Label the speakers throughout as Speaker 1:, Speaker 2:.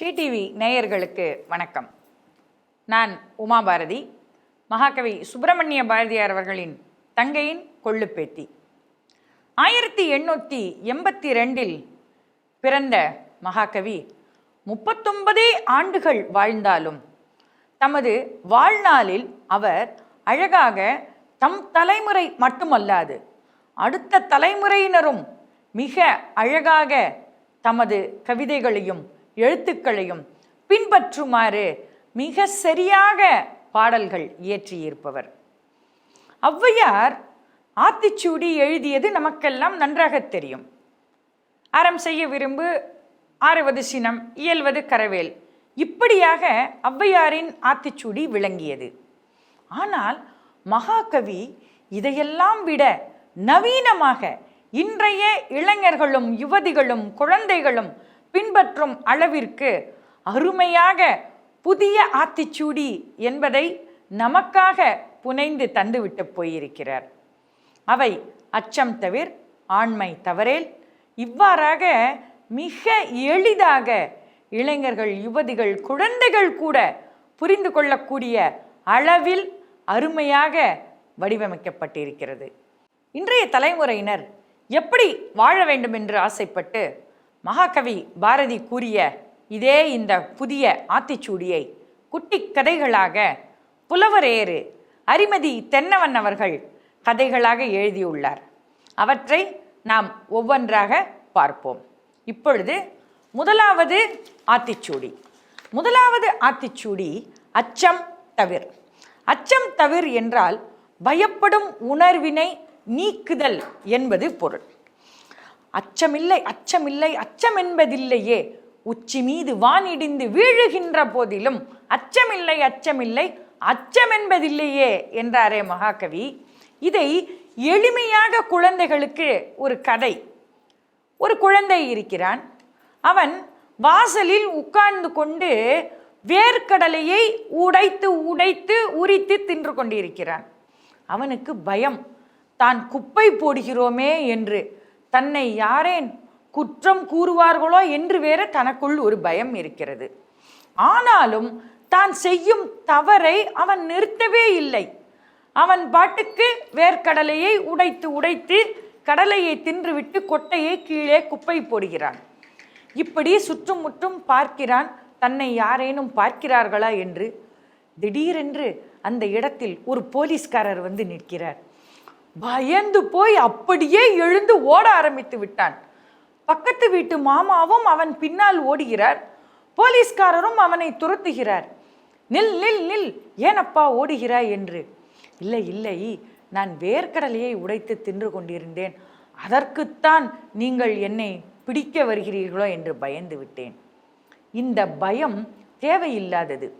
Speaker 1: TV நேயர்களுக்கு வணக்கம். நான் உமா பாரதி மகாகவி சுப்பிரமணிய பாரதியார் அவர்களின் தங்கையின் கொள்ளுப்பேத்தி. ஆயிரத்தி எண்ணூற்றி எண்பத்தி ரெண்டில் பிறந்த மகாகவி முப்பத்தொன்பதே ஆண்டுகள் வாழ்ந்தாலும் தமது வாழ்நாளில் அவர் அழகாக தம் தலைமுறை மட்டுமல்லாது அடுத்த தலைமுறையினரும் மிக அழகாக தமது கவிதைகளையும் எழுத்துக்களையும் பின்பற்றுமாறு மிக சரியாக பாடல்கள் இயற்றியிருப்பவர். ஔவையார் ஆத்திச்சூடி எழுதியது நமக்கெல்லாம் நன்றாக தெரியும். அறம் செய்ய விரும்பு ஆறுவது சினம் இயல்வது கரவேல் இப்படியாக ஔவையாரின் ஆத்திச்சூடி விளங்கியது. ஆனால் மகாகவி இதையெல்லாம் விட நவீனமாக இன்றைய இளைஞர்களும் யுவதிகளும் குழந்தைகளும் பின்பற்றும் அளவிற்கு அருமையாக புதிய ஆத்திச்சூடி என்பதை நமக்காக புனைந்து தந்துவிட்டு போயிருக்கிறார். அவை அச்சம் தவிர் ஆண்மை தவறேல். இவ்வாறாக மிக எளிதாக இளைஞர்கள் யுவதிகள் குழந்தைகள் கூட புரிந்து கொள்ளக்கூடிய அளவில் அருமையாக வடிவமைக்கப்பட்டிருக்கிறது. இன்றைய தலைமுறையினர் எப்படி வாழ வேண்டும் என்று ஆசைப்பட்டு மகாகவி பாரதி கூறிய இதே இந்த புதிய ஆத்திச்சூடியை குட்டி கதைகளாக புலவரேறு அரிமதி தென்னவன் அவர்கள் கதைகளாக எழுதியுள்ளார். அவற்றை நாம் ஒவ்வொன்றாக பார்ப்போம். இப்பொழுது முதலாவது ஆத்திச்சூடி. முதலாவது ஆத்திச்சூடி அச்சம் தவிர். அச்சம் தவிர் என்றால் பயப்படும் உணர்வினை நீக்குதல் என்பது பொருள். அச்சமில்லை அச்சமில்லை அச்சம் என்பதில்லையே உச்சி மீது வானிடிந்து வீழுகின்ற போதிலும் அச்சமில்லை அச்சமில்லை அச்சம் என்பதில்லையே என்றாரே மகாகவி. இதை எளிமையாக குழந்தைகளுக்கு ஒரு கதை. ஒரு குழந்தை இருக்கிறான். அவன் வாசலில் உட்கார்ந்து கொண்டு வேர்க்கடலையை உடைத்து உடைத்து உரித்து தின்று கொண்டிருக்கிறான். அவனுக்கு பயம் தான் குப்பை போடுகிறோமே என்று. தன்னை யாரேன் குற்றம் கூறுவார்களோ என்று வேற தனக்குள் ஒரு பயம் இருக்கிறது. ஆனாலும் தான் செய்யும் தவறை அவன் நிறுத்தவே இல்லை. அவன் பாட்டுக்கு வேர்க்கடலையை உடைத்து உடைத்து கடலையை தின்றுவிட்டு கொட்டையை கீழே குப்பை போடுகிறான். இப்படி சுற்றும் முற்றும் பார்க்கிறான் தன்னை யாரேனும் பார்க்கிறார்களா என்று. திடீரென்று அந்த இடத்தில் ஒரு போலீஸ்காரர் வந்து நிற்கிறார். பயந்து போய் அப்படியே எழுந்து ஓட ஆரம்பித்து விட்டான். பக்கத்து வீட்டு மாமாவும் அவன் பின்னால் ஓடுகிறார். போலீஸ்காரரும் அவனை துரத்துகிறார். நில் நில் நில் ஏனப்பா ஓடுகிறாய்? என்று. இல்லை இல்லை நான் வேர்க்கடலையை உடைத்து தின்று கொண்டிருந்தேன். அதற்குத்தான் நீங்கள் என்னை பிடிக்க வருகிறீர்களோ? என்று பயந்து விட்டேன். இந்த பயம் தேவையில்லாதது.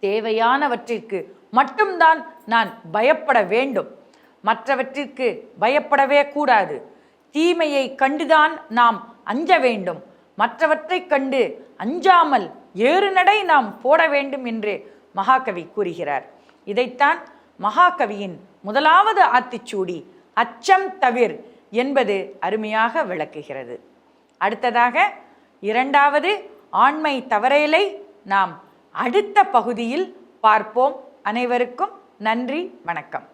Speaker 1: தேவையானவற்றிற்கு மட்டும்தான் நான் பயப்பட வேண்டும். மற்றவற்றிற்கு பயப்படவே கூடாது. தீமையை கண்டுதான் நாம் அஞ்ச வேண்டும். மற்றவற்றைக் கண்டு அஞ்சாமல் ஏறு நடை நாம் போட வேண்டும் என்று மகாகவி கூறுகிறார். இதைத்தான் மகாகவியின் முதலாவது ஆத்திச்சூடி அச்சம் தவிர் என்பது அருமையாக விளக்குகிறது. அடுத்ததாக இரண்டாவது ஆண்மை தவறேலை நாம் அடுத்த பகுதியில் பார்ப்போம். அனைவருக்கும் நன்றி வணக்கம்.